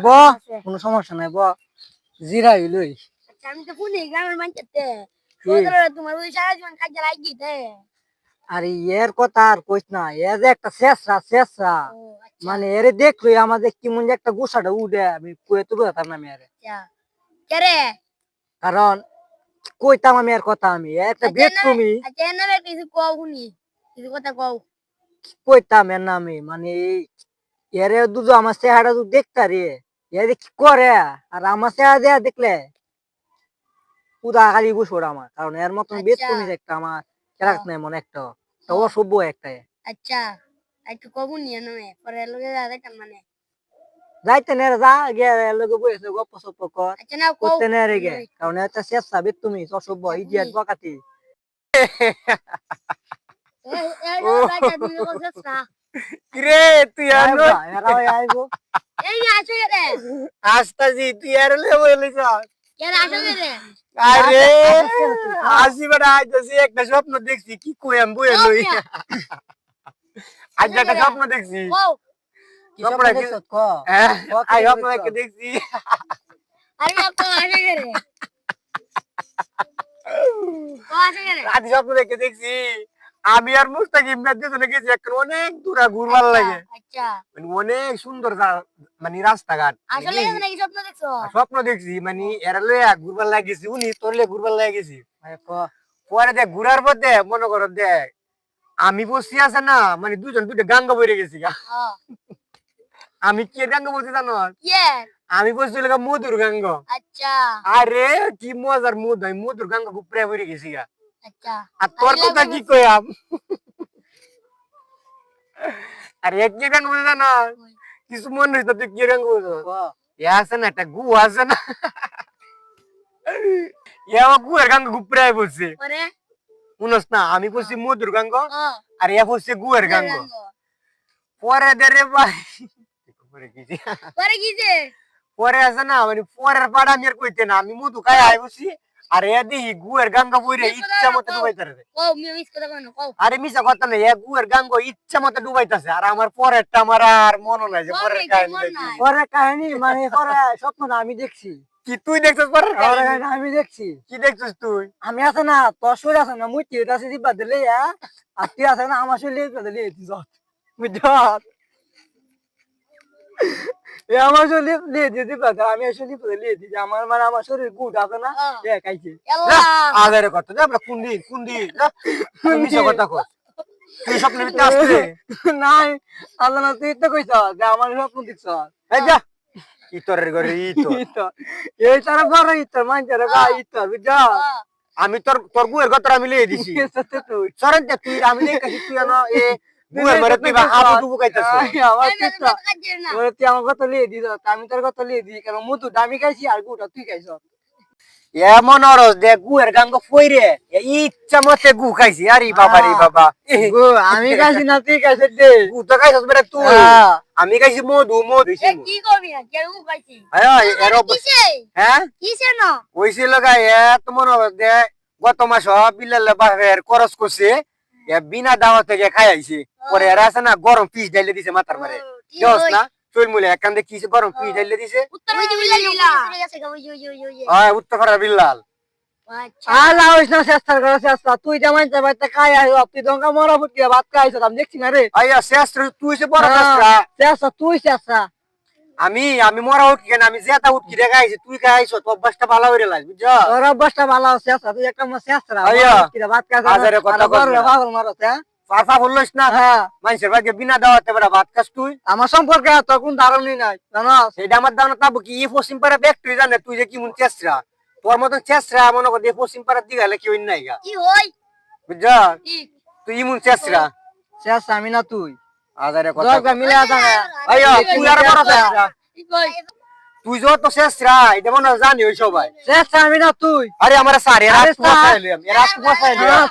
ব কোনো সমস্যা নাই ব জিরাই লই আমি তো গ্রামের তোমার ওই সারা জীবন দেয়। এর কথা আর কইস না এ যে একটা শেষরা শেষরা ও, মানে এরে দেখলই আমাদের কি মন একটা গুসাটা উঠে আমি কয়ে তো বুঝাতাম না আমি আরে আচ্ছা। কে রে? কারণ কইতাম আমি আর কথা আমি একটা এর কিছু কও শুনি। কিছু কথা কও। কইতাম এর নামে মানে এরে দুজো আমার চেহারা তো দেখতা রে এরে কি করে আর আমার চেহারা দেয়া দেখলে পুরা খালি গুসর আমার কারণ এর মতন আচ্ছা। তুমি একটা আমার কেরাক নাই মনে একটা একটা অসভ্য একটা আচ্ছা, একটু এর নামে। পরে লোকে যা দেখেন মানে। যাইতে নে যা এর লগে বসে গপ্প সপ্প কর আচ্ছা। করতে নে রে গে কারণ এটা শেষ সাবিত তুমি অসভ্য আচ্ছা, ইডিয়েট বকাতি এ- এ নাও রাখা, তুমি তো বলছিস না। রে তুই আর এরা এই আসো রে? আসতাছি তুই আর লে বলিস কে আসো রে? আরে আসি বেটা আইতাছি একটা স্বপ্ন দেখছি কি কই আমি বইয়ে লই আজ একটা স্বপ্ন দেখছি কি স্বপ্ন স্বপ্ন দেখি- দেখছত ক হ্যাঁ আই স্বপ্ন দেখছ? দেখে দেখছি আরে কও, আসো রে? আসো রে? রাতে স্বপ্ন দেখে দেখছি আমি আর মুস্তাকিম না দুজনে গেছি একটা অনেক দূরা ঘুরবার লাগে। আচ্ছা। মানে অনেক সুন্দর মানে রাস্তাঘাট আসলে নাকি স্বপ্ন দেখছ? স্বপ্ন দেখছি মানে এরা লইয়া ঘুরবার লাগেছি উনি তোর লইয়া ঘুরবার লাগেছি পরে দেখ ঘুরার পথে মনে করো দেখ আমি বসছি আছে না মানে দুজন দুটো গাঙ্গা বইরে গেছি গা। হ্যাঁ। আমি কি গাঙ্গা বলছি জানো? আমি বসছিল মধুর গাঙ্গ। আচ্ছা। আরে কি মজার মধু আমি মধুর গাঙ্গা খুব প্রায় বইরে গেছি গা। আচ্ছা আর তোর কথা কি কইয়াম? আরে এক বলছি জানো কিছু মনে হইতো তুই বলছো ক? আছে না একটা গু আছে না। গুয়ের গাঙ্গ বলছে। না আমি বলছি মধুর গাঙ্গ আর এ বলছে গুয়ের গাঙ্গ। পরে দেরে ভাই। পরে পরে আছে না মানে পরের পাড়া আমি আর কইতে না আমি মধু খাই আই বসি আর এ দেখি গুয়ের গাঙ্গা বইরে ইচ্ছা মতো ডুবাইতারে কও মি মিস কথা কই কও। আরে মিছা কথা না এ গুয়ের গাঙ্গ ইচ্ছা মতো ডুবাইতাছে। আর আমার পরেরটা আমার আর মনে নাই যে পরের নেই, কাহিনী মন দেখি নাই। পরে কাহিনী মানে পরে স্বপ্নটা আমি দেখছি। কি তুই দেখছিস পরের কাহিনী? আমি দেখছি। কি দেখছিস তুই? আমি আছে না তোর শরীর আছে না মুই তিরটা আছে দিবা দিলে আর তুই আছে না আমার শরীর দিলে তুই বুঝছ এ আমার শরীর লিয়ে আমি লিয়ে দিই আমার মানে আমার শরীর গুড আছে না? খাইছে। যা আমরা তুই মিছা কথা কর। তুই স্বপ্নের ভিতরে আসছে নাই আল্লাহ না তুই তো কইছ যে আমার স্বপ্ন দেখছ। এই যা। ইতরের ঘরে ইতর। এই তারা বড় ইতর গা ইতর হ্যাঁ। আমি তোর তোর গুয়ের কথা আমি লিয়ে দিছি। সরেন তুই আমি তুই এ আমার আমি তো চিন্তা কথা কাজ না। এবারে তুই আমার কথা লিয়ে দিস আমি তোর কথা লিয়ে দিই কারণ মধু দামি খাইছি আর গুটা তুই খাইছ। এমন অরস দে গুয়ের গাঙ্গ ফইরে এ ইচ্ছা মতে গু খাইছি আরে বাবা রে বাবা। গো আমি খাইছি না তুই খাইছ দে। গু তো খাইছস বেটা তুই। হ্যাঁ। আমি খাইছি মধু মধু এ কি করবি না কেউ পাইছি হ্যাঁ এর হ্যাঁ? না? দে গত মাস বিলাল বাহের খরচ করছে। বিনা দাওয়া থেকে খাই আইছে। পরে এরা আছে না গরম পিস ডাইলে দিছে মাথার মারে। দেওস না চুল মুলে একান দেখি গরম পিস ডাইলে দিছে? উত্তর। হয় বিল্লাল। আচ্ছা। আলা না করে চেষ্টা তুই যেমন চাইতে খাই আই তুই দঙ্কা মরা ফুটিয়া ভাত খাইছ আমি দেখছি না রে। আইয়া শেষ তুই সে বড় তুই আমি আমি মরা উঠকি কেন? আমি জেতা উঠকি রে গাইছি তুই খাইছ তো অভ্যাসটা ভালো হইরে লাগ বুঝছ? তোর অভ্যাসটা ভালো চেষ্টা তুই একটা মো চেষ্টা আইয়া। ভাত খাইছ হাজারে কথা কইবি না। পাগল মারত হ্যাঁ? পারফা বললিস না? হ্যাঁ। মানুষের ভাগ্যে বিনা দাওয়াতে বেড়া ভাত খাস তুই। আমার সম্পর্কে তোর কোন ধারণই নাই জানাস? সেটা আমার দাও না তাবো কি এই পশ্চিম পাড়া দেখ তুই জানে তুই যে কি মন চেষ্টা। তোর মতন চেষ্টা মনে কর দিয়ে পশ্চিম পাড়ার দিকে হলে কেউ নাই গা। কি হই? বুঝছ? তুই ইমন চেষ্টা। চেষ্টা আমি না তুই। হাজারে কথা দরকার মিলে আদা আইয়া তুই আর বড় চেষ্টা কি কই তুই যত চেষ্টা এটা মনে জানি ওই সবাই। চেষ্টা আমি না তুই। আরে আমার সারে রাত স্যার। রাত মশাইলাম